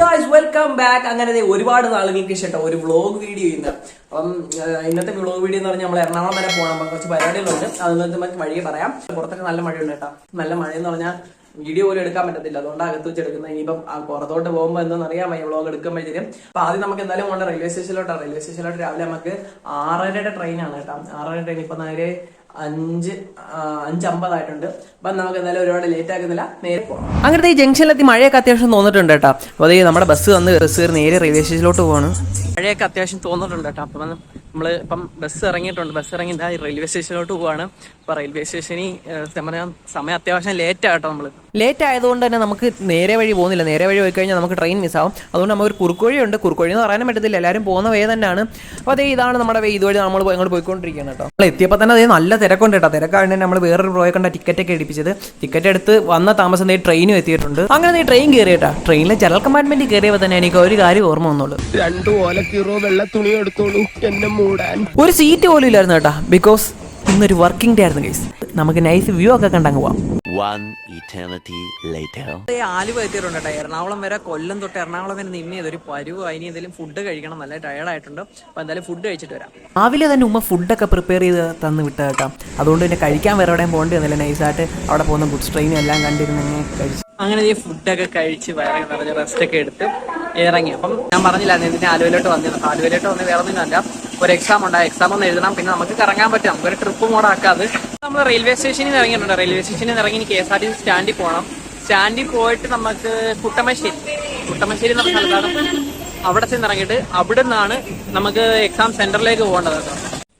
Guys welcome back അങ്ങനെ ഒരുപാട് നാളുകൾക്ക് ശേഷം ഒരു വ്ളോഗ് വീഡിയോ ഇന്ന്. അപ്പം ഇന്നത്തെ വ്ളോഗ് വീഡിയോ എന്ന് പറഞ്ഞാൽ നമ്മൾ എറണാകുളം വരെ പോകണം അപ്പം കുറച്ച് പരിപാടികളുണ്ട്. അത് നമുക്ക് വഴിയെ പറയാം. പുറത്തൊക്കെ നല്ല മഴയുണ്ട് കേട്ടോ. നല്ല മഴ എന്ന് പറഞ്ഞാൽ വീഡിയോ പോലും എടുക്കാൻ പറ്റത്തില്ല. അതുകൊണ്ട് അകത്ത് വെച്ചെടുക്കുന്നത് ഇനിയിപ്പം പുറത്തോട്ട് പോകുമ്പോൾ എന്താണെന്ന് അറിയാം ഈ വ്ളോഗ് എടുക്കുമ്പോഴത്തേക്കും അപ്പൊ ആദ്യം നമുക്ക് എന്തായാലും പോകേണ്ട റെയിൽവേ സ്റ്റേഷനിലോട്ടാണ്. റെയിൽവേ സ്റ്റേഷനിലോട്ട് രാവിലെ നമുക്ക് ആറരയുടെ ട്രെയിനാണ് കേട്ടോ. ആറര ട്രെയിൻ ഇപ്പൊ നേരെ അഞ്ച് ആ, അഞ്ചമ്പതായിട്ടുണ്ട്. അപ്പം നമുക്ക് എന്തായാലും ഒരുപാട് ലേറ്റ് ആക്കുന്നില്ല. നേരെ പോകാം അങ്ങനത്തെ ഈ ജംഗ്ഷനിലെത്തി മഴയൊക്കെ അത്യാവശ്യം തോന്നിട്ടുണ്ട് കേട്ടോ. അപ്പോൾ അതേ നമ്മുടെ ബസ് വന്ന് ബസ് കയറി നേരെ റെയിൽവേ സ്റ്റേഷനിലോട്ട് പോവാണ്. മഴയൊക്കെ അത്യാവശ്യം തോന്നിട്ടുണ്ട് കേട്ടോ. അപ്പം നമ്മൾ ഇപ്പം ബസ് ഇറങ്ങിയിട്ടുണ്ട്. ബസ് ഇറങ്ങി ആ റെയിൽവേ സ്റ്റേഷനിലോട്ട് പോവാണ്. അപ്പൊ റെയിൽവേ സ്റ്റേഷനിൽ സമയം സമയം അത്യാവശ്യം ലേറ്റ് ആട്ടോ നമ്മൾ. ലേറ്റ് ആയതുകൊണ്ട് തന്നെ നമുക്ക് നേരെ വഴി പോകുന്നില്ല. നേരെ വഴി പോയി കഴിഞ്ഞാൽ നമുക്ക് ട്രെയിൻ മിസ് മിസ്സാവും. അതുകൊണ്ട് നമുക്ക് ഒരു കുറുക്കുവഴി ഉണ്ട് കുറുക്കുവഴി എന്ന് പറയാനും പറ്റത്തില്ല. എല്ലാവരും പോകുന്ന വേ തന്നെയാണ്. അപ്പോൾ അതേ ഇതാണ് നമ്മുടെ വേ. ഇതുവഴി നമ്മൾ പോയി- അങ്ങോട്ട് പോയിക്കൊണ്ടിരിക്കുകയാണ് കേട്ടോ. നമ്മൾ എത്തിയപ്പോൾ തന്നെ അതേ നല്ല തിരക്കുണ്ട് കേട്ടോ. തിരക്കാണ്ട് നമ്മൾ വേറൊരു പ്രോയെ കണ്ട ടിക്കറ്റ് ഒക്കെ എടുപ്പിച്ചത്. ടിക്കറ്റ് എടുത്ത് വന്ന താമസം ദേ ട്രെയിനും എത്തിയിട്ടുണ്ട്. അങ്ങനെ നീ ട്രെയിൻ കയറി കേട്ടോ. ട്രെയിനിലെ ജനറൽ കമ്പാർട്ട്മെന്റ് കയറിയപ്പോൾ തന്നെ എനിക്ക് ഒരു കാര്യം ഓർമ്മ വന്നുള്ളൂ രണ്ടു ഓല കീറോ വെള്ള തുണി എടുത്തോളൂ. എന്നെ മൂടാൻ. ഒരു സീറ്റ് പോലും ഇല്ലായിരുന്നു കേട്ടോ. ബിക്കോസ് ഇന്നൊരു വർക്കിംഗ് ഡേ ആയിരുന്നു ഗൈസ് നമുക്ക് നൈസ് വ്യൂ ഒക്കെ കണ്ടങ്ങ് പോവാം. One eternity later. ആലുവ എത്തിയിട്ടുണ്ട് കേട്ടോ. എറണാകുളം വരെ കൊല്ലം തൊട്ട് എറണാകുളം വരെ നിന്ന് ഇതൊരു പരുവ് അതിന് എന്തെങ്കിലും ഫുഡ് കഴിക്കണം. നല്ല ടയർഡ് ആയിട്ടുണ്ട്. അപ്പൊ എന്തായാലും ഫുഡ് കഴിച്ചിട്ട് വരാം. രാവിലെ തന്നെ ഉമ്മ ഫുഡൊക്കെ പ്രിപ്പയർ ചെയ്ത് തന്ന് വിട്ട കേട്ടോ. അതുകൊണ്ട് തന്നെ കഴിക്കാൻ വേറെ എവിടെയും പോകേണ്ടി വന്നില്ല. നൈസായിട്ട് അവിടെ പോകുന്ന ഗുഡ്സ് ട്രെയിനും എല്ലാം കണ്ടിരുന്നു കഴിച്ചു. അങ്ങനെ ഈ ഫുഡൊക്കെ കഴിച്ച് വേറെ റെസ്റ്റ് ഒക്കെ എടുത്ത് ഇറങ്ങി. അപ്പം ഞാൻ പറഞ്ഞില്ല ആലുവയിലോട്ട് വന്നിരുന്നു ആലുവയിലോട്ട് വന്ന് വേറെ ഒന്നുമില്ല ഒരു എക്സാം ഉണ്ട്. എക്സാം ഒന്ന് എഴുതണം. പിന്നെ നമുക്ക് കറങ്ങാൻ പറ്റും. നമുക്കൊരു ട്രിപ്പ് മോഡാക്കാതെ നമ്മൾ റെയിൽവേ സ്റ്റേഷനിൽ ഇറങ്ങിയിട്ടുണ്ട് റെയിൽവേ സ്റ്റേഷനിൽ ഇറങ്ങി K S R T C സ്റ്റാൻഡിൽ പോകണം സ്റ്റാൻഡിൽ പോയിട്ട് നമുക്ക് കുട്ടമശ്ശേരി. കുട്ടമശ്ശേരി എന്ന സ്ഥലത്താണ് അവിടെ ചെന്ന് ഇറങ്ങിയിട്ട് അവിടെ നിന്നാണ് നമുക്ക് എക്സാം സെന്ററിലേക്ക് പോകേണ്ടത് കേട്ടോ.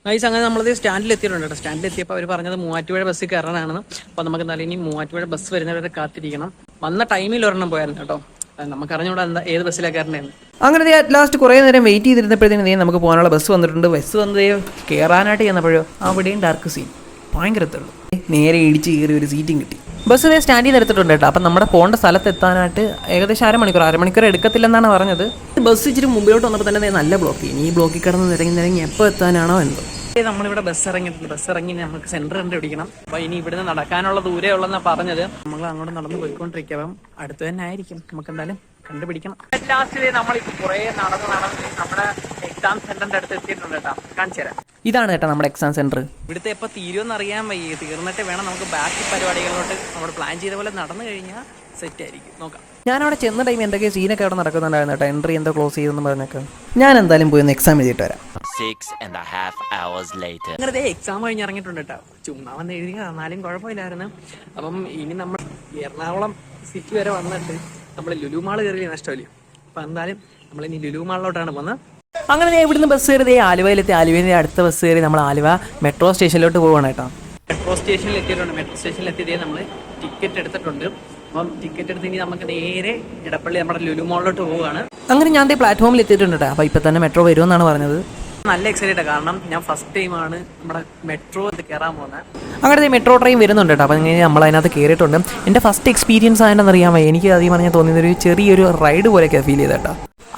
ഗൈസ് അങ്ങനെ നമ്മളത് സ്റ്റാൻഡിൽ എത്തിയിട്ടുണ്ട് കേട്ടോ. സ്റ്റാൻഡിൽ എത്തിയപ്പോൾ അവർ പറഞ്ഞത് മൂവാറ്റുപുഴ ബസ്സിൽ കയറാനാണെന്ന് അപ്പോൾ നമുക്ക് എന്തായാലും ഇനി മൂവാറ്റുപുഴ ബസ് വരുന്നവരെ കാത്തിരിക്കണം. വന്ന ടൈമിൽ ഒരെണ്ണം പോയായിരുന്നു കേട്ടോ. അത് എന്താ ഏത് ബസ്സിലാണ് കയറേണ്ടതെന്ന് അങ്ങനെ ലാസ്റ്റ് കുറേ നേരം വെയിറ്റ് ചെയ്തിരുന്നപ്പോഴത്തേനും ദേ നമുക്ക് പോകാനുള്ള ബസ് വന്നിട്ടുണ്ട്. ബസ് വന്നതേ ദേ കയറാനായിട്ട് ചെന്നപ്പോഴോ അവിടെയും ഡാർക്ക് സീൻ ഭയങ്കര തെള്ളു നേരെ ഇടിച്ച് കയറി ഒരു സീറ്റും കിട്ടി. ബസ് ദേ സ്റ്റാൻഡ് നിന്ന് എടുത്തിട്ടുണ്ട് കേട്ടോ. അപ്പം നമ്മുടെ പോകേണ്ട സ്ഥലത്ത് എത്താനായിട്ട് ഏകദേശം അരമണിക്കൂർ അരമണിക്കൂർ എടുക്കത്തില്ലെന്നാണ് പറഞ്ഞത്. ബസ് ഇച്ചിരി മുമ്പിലോട്ട് വന്നപ്പോൾ തന്നെ ദേ നല്ല ബ്ലോക്ക് ഇനി ഈ ബ്ലോക്കിൽ കിടന്ന് നിരങ്ങി നിരങ്ങി എപ്പോൾ എത്താനാണോ എന്തോ. നമ്മളിവിടെ ബസ് ഇറങ്ങിയിട്ടുണ്ട്. ബസ് ഇറങ്ങി നമുക്ക് സെന്റർ കണ്ടുപിടിക്കണം. അപ്പൊ ഇനി ഇവിടുന്ന് നടക്കാനുള്ള ദൂരെ ഉള്ളെന്നാ പറഞ്ഞത്. നമ്മൾ അങ്ങോട്ട് നടന്ന് പോയിക്കൊണ്ടിരിക്കുക. അപ്പം അടുത്ത് തന്നെ ആയിരിക്കും. നമുക്ക് എന്തായാലും കണ്ടുപിടിക്കണം. ലാസ്റ്റിൽ നമ്മളിപ്പോ കുറെ നടന്ന് നടന്ന് നമ്മുടെ എക്സാം സെന്ററിന്റെ അടുത്ത് എത്തിയിട്ടുണ്ട് കേട്ടോ. കാണിച്ചു തരാം. ഇതാണ് കേട്ടോ നമ്മുടെ എക്സാം സെന്റർ ഇവിടുത്തെ എപ്പോൾ തീരുമെന്ന് അറിയാൻ വയ്യ. തീർന്നിട്ട് വേണം നമുക്ക് ബാക്കി പരിപാടികളിലോട്ട് നമ്മൾ പ്ലാൻ ചെയ്ത പോലെ നടന്നു കഴിഞ്ഞാൽ സെറ്റ് ആയിരിക്കും. നോക്കാം. ഞാനവിടെ ചെന്ന ടൈം എന്തൊക്കെ സീനൊക്കെ അവിടെ നടക്കുന്നുണ്ടായിരുന്നു കേട്ടോ. എൻട്രി എന്തോ ക്ലോസ് ചെയ്തെന്ന് പറഞ്ഞൊക്കെ. ഞാൻ എന്തായാലും പോയി ഒന്ന് എക്സാം എഴുതിയിട്ട് വരാം. And a half hours later. അങ്ങനെ എക്സാം കഴിഞ്ഞ് ഇറങ്ങിയിട്ടുണ്ട് കേട്ടോ ചുമ്മാ വന്ന് എഴുതി എന്നാലും കുഴപ്പമില്ലായിരുന്നു. അപ്പം ഇനി നമ്മൾ എറണാകുളം സിറ്റി വരെ വന്നിട്ട് നമ്മൾ ലുലുമാൾ കയറി നഷ്ടമല്ലേ അപ്പം എന്തായാലും നമ്മൾ ഇനി ലുലുമാളിലോട്ടാണ് പോകുന്നത്. അങ്ങനെ ഇവിടുന്ന് ബസ് കയറിയത് ആലുവയിലെത്തി. ആലുവയിലെ അടുത്ത ബസ് കയറി നമ്മൾ ആലുവ മെട്രോ സ്റ്റേഷനിലോട്ട് പോവാണ് കേട്ടോ മെട്രോ സ്റ്റേഷനിൽ എത്തിയിട്ടുണ്ട്. മെട്രോ സ്റ്റേഷനിൽ എത്തിയതേ നമ്മൾ ടിക്കറ്റ് എടുത്തിട്ടുണ്ട്. അപ്പം ടിക്കറ്റ് എടുത്ത് ഇനി നമുക്ക് നേരെ ഇടപ്പള്ളി നമ്മുടെ ലുലുമാളിലോട്ട് പോവുകയാണ്. അങ്ങനെ ഞാൻ പ്ലാറ്റ്ഫോമിൽ എത്തിയിട്ടുണ്ട് കേട്ടോ അപ്പോൾ ഇപ്പം തന്നെ മെട്രോ വരുമെന്നാണ് പറഞ്ഞത്. നല്ല എക്സൈറ്റഡ് കാരണം ഞാൻ ഫസ്റ്റ് ടൈമാണ് നമ്മുടെ മെട്രോ ഇത് കയറാൻ പോകുന്നത്. അങ്ങനത്തെ മെട്രോ ട്രെയിൻ വരുന്നുണ്ട് കേട്ടോ. അപ്പം ഇങ്ങനെ നമ്മൾ അതിനകത്ത് കയറിയിട്ടുണ്ട് എന്റെ ഫസ്റ്റ് എക്സ്പീരിയൻസ് ആയതെന്ന് അറിയാമോ എനിക്ക് അധികം പറഞ്ഞാൽ തോന്നിയത് ഒരു ചെറിയൊരു റൈഡ് പോലെയൊക്കെ ഫീൽ ചെയ്ത കേട്ടോ.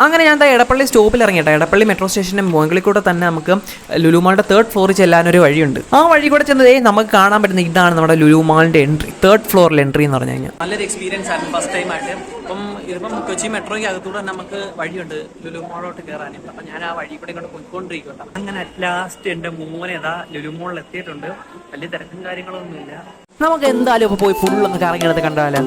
അങ്ങനെ ഞാൻ എടപ്പള്ളി സ്റ്റോപ്പിൽ ഇറങ്ങിയിട്ട് എടപ്പള്ളി മെട്രോ സ്റ്റേഷന്റെ മുകളിൽ കൂടെ തന്നെ നമുക്ക് ലുലുമാളിന്റെ തേർഡ് ഫ്ലോറിൽ ചെല്ലാനൊരു വഴിയുണ്ട്. ആ വഴി കൂടെ ചെന്നതേ നമുക്ക് കാണാൻ പറ്റുന്ന ഇതാണ് നമ്മുടെ ലുലുമാളിന്റെ എൻട്രി തേർഡ് ഫ്ലോറിൽ എൻട്രി എന്ന് പറഞ്ഞു കഴിഞ്ഞാൽ. നല്ലൊരു എക്സ്പീരിയൻസ് ആയിരുന്നു ഫസ്റ്റ് ടൈം ആയിട്ട്. അപ്പം ഇതിപ്പം കൊച്ചി മെട്രോയ്ക്ക് അകത്തൂടെ നമുക്ക് വഴിയുണ്ട് ലുലുമാളോട്ട് കയറാനും അപ്പം ഞാൻ ആ വഴി കൂടെ ഇങ്ങോട്ട് പോയിക്കൊണ്ടിരിക്കട്ടെ അങ്ങനെ അറ്റ് ലാസ്റ്റ് എന്റെ മോനെ ലുലുമോളിൽ എത്തിയിട്ടുണ്ട്. വലിയ തിരക്കും കാര്യങ്ങളൊന്നുമില്ല. നമുക്ക് എന്തായാലും ഇപ്പോൾ പോയി ഫുൾ ഒന്ന് കറങ്ങിയെടുത്ത് കണ്ടാലോ?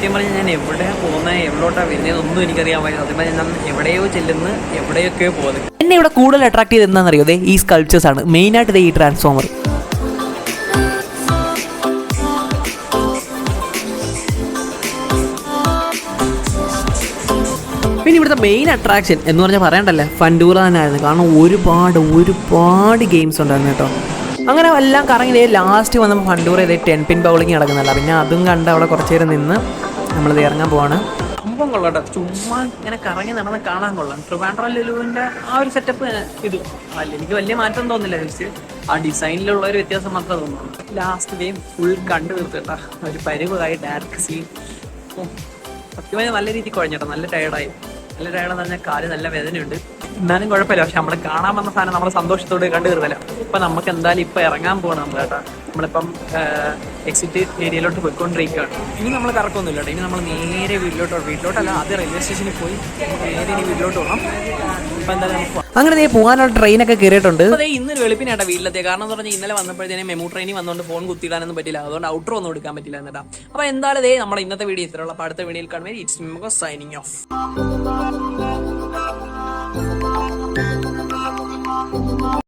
സത്യം പറഞ്ഞാൽ ഞാൻ എവിടെ പോകുന്നത് എവിടോട്ടാ വരുന്നത് ഒന്നും എനിക്കറിയാൻ പറ്റില്ല സത്യം പറഞ്ഞാൽ ഞാൻ എവിടെയോ ചെല്ലുന്നു എവിടെയൊക്കെ പോകുന്നത് എന്നെ ഇവിടെ കൂടുതൽ അട്രാക്ട് ചെയ്ത് എന്താണെന്നറിയോ? ദേ ഈ സ്കൾപ്ചേഴ്സ് ആണ്. മെയിനായിട്ട് ദേ ഈ ട്രാൻസ്ഫോമർ പിന്നെ ഇവിടുത്തെ മെയിൻ അട്രാക്ഷൻ എന്ന് പറഞ്ഞാൽ പറയണ്ടല്ലേ? ഫണ്ടൂറ തന്നെയായിരുന്നു. കാരണം ഒരുപാട് ഒരുപാട് ഗെയിംസ് ഉണ്ടായിരുന്നു കേട്ടോ. അങ്ങനെ എല്ലാം കറങ്ങി ലാസ്റ്റ് വന്നപ്പോൾ ഫണ്ടൂർ ഇതേ ടെൻ പിൻ ബൗളിങ് നടക്കുന്നില്ല പിന്നെ അതും കണ്ട് അവിടെ കുറച്ച് നേരം നിന്ന് നമ്മളിത് ഇറങ്ങാൻ പോവാണ്. സംഭവം കൊള്ളട്ടെ. ചുമ്മാ ഇങ്ങനെ കറങ്ങി നടന്ന് കാണാൻ കൊള്ളാം. ട്രിവാൻഡ്രം ലുലുവിന്റെ ആ ഒരു സെറ്റപ്പ് ഇത്. അല്ല എനിക്ക് വലിയ മാറ്റം തോന്നില്ല തിരിച്ച് ആ ഡിസൈനിലുള്ള ഒരു വ്യത്യാസം മാത്രമേ തോന്നുന്നു ലാസ്റ്റ് ഗെയിം ഫുൾ കണ്ടു തീർത്തിട്ടാ. ഒരു പരിവായി ഡാർക്ക് സീൻ സത്യമായി നല്ല രീതിക്ക് കുഴഞ്ഞിട്ടോ? നല്ല ടയർഡായി നല്ല ഒരാളെ പറഞ്ഞ കാൽ നല്ല വേദനയുണ്ട്. എന്നാലും കുഴപ്പമില്ല. പക്ഷെ നമ്മൾ കാണാൻ വന്ന സാധനം നമ്മൾ സന്തോഷത്തോടെ കണ്ടു തീർന്നല്ല. ഇപ്പൊ നമുക്ക് എന്തായാലും ഇപ്പൊ ഇറങ്ങാൻ പോകണം നമ്മൾ കേട്ടോ. നമ്മളിപ്പം എക്സിറ്റ് ഏരിയയിലോട്ട് പോയിക്കൊണ്ടിരിക്കുകയാണ്. ഇനി നമ്മൾ കറക്കൊന്നുമില്ല ഇനി നമ്മൾ നേരെ വീട്ടിലോട്ട്. വീട്ടിലോട്ടല്ല ആദ്യം റെയിൽവേ സ്റ്റേഷനിൽ പോയി നേരെ ഇനി വീട്ടിലോട്ട് പോകണം ഇപ്പൊ എന്തായാലും. അങ്ങനെ നീ പോകാനുള്ള ട്രെയിനൊക്കെ കയറിയിട്ടുണ്ട് അതെ ദേ ഇന്ന് വെളുപ്പിനാട്ടാ വീട്ടിലെത്തിയ. കാരണം എന്ന് പറഞ്ഞാൽ ഇന്നലെ വന്നപ്പോഴത്തേനും മെമു ട്രെയിനിൽ വന്നുകൊണ്ട് ഫോൺ കുത്തിയിടാനൊന്നും പറ്റില്ല. അതുകൊണ്ട് ഔട്ടർ ഒന്നും എടുക്കാൻ പറ്റില്ല എന്നിട്ടാ. അപ്പൊ എന്തായാലും ദേ നമ്മുടെ ഇന്നത്തെ വീഡിയോ ഇത്രയുള്ള അടുത്ത വീഡിയോയിൽ കാണുമ്പോൾ it's signing off Thank you.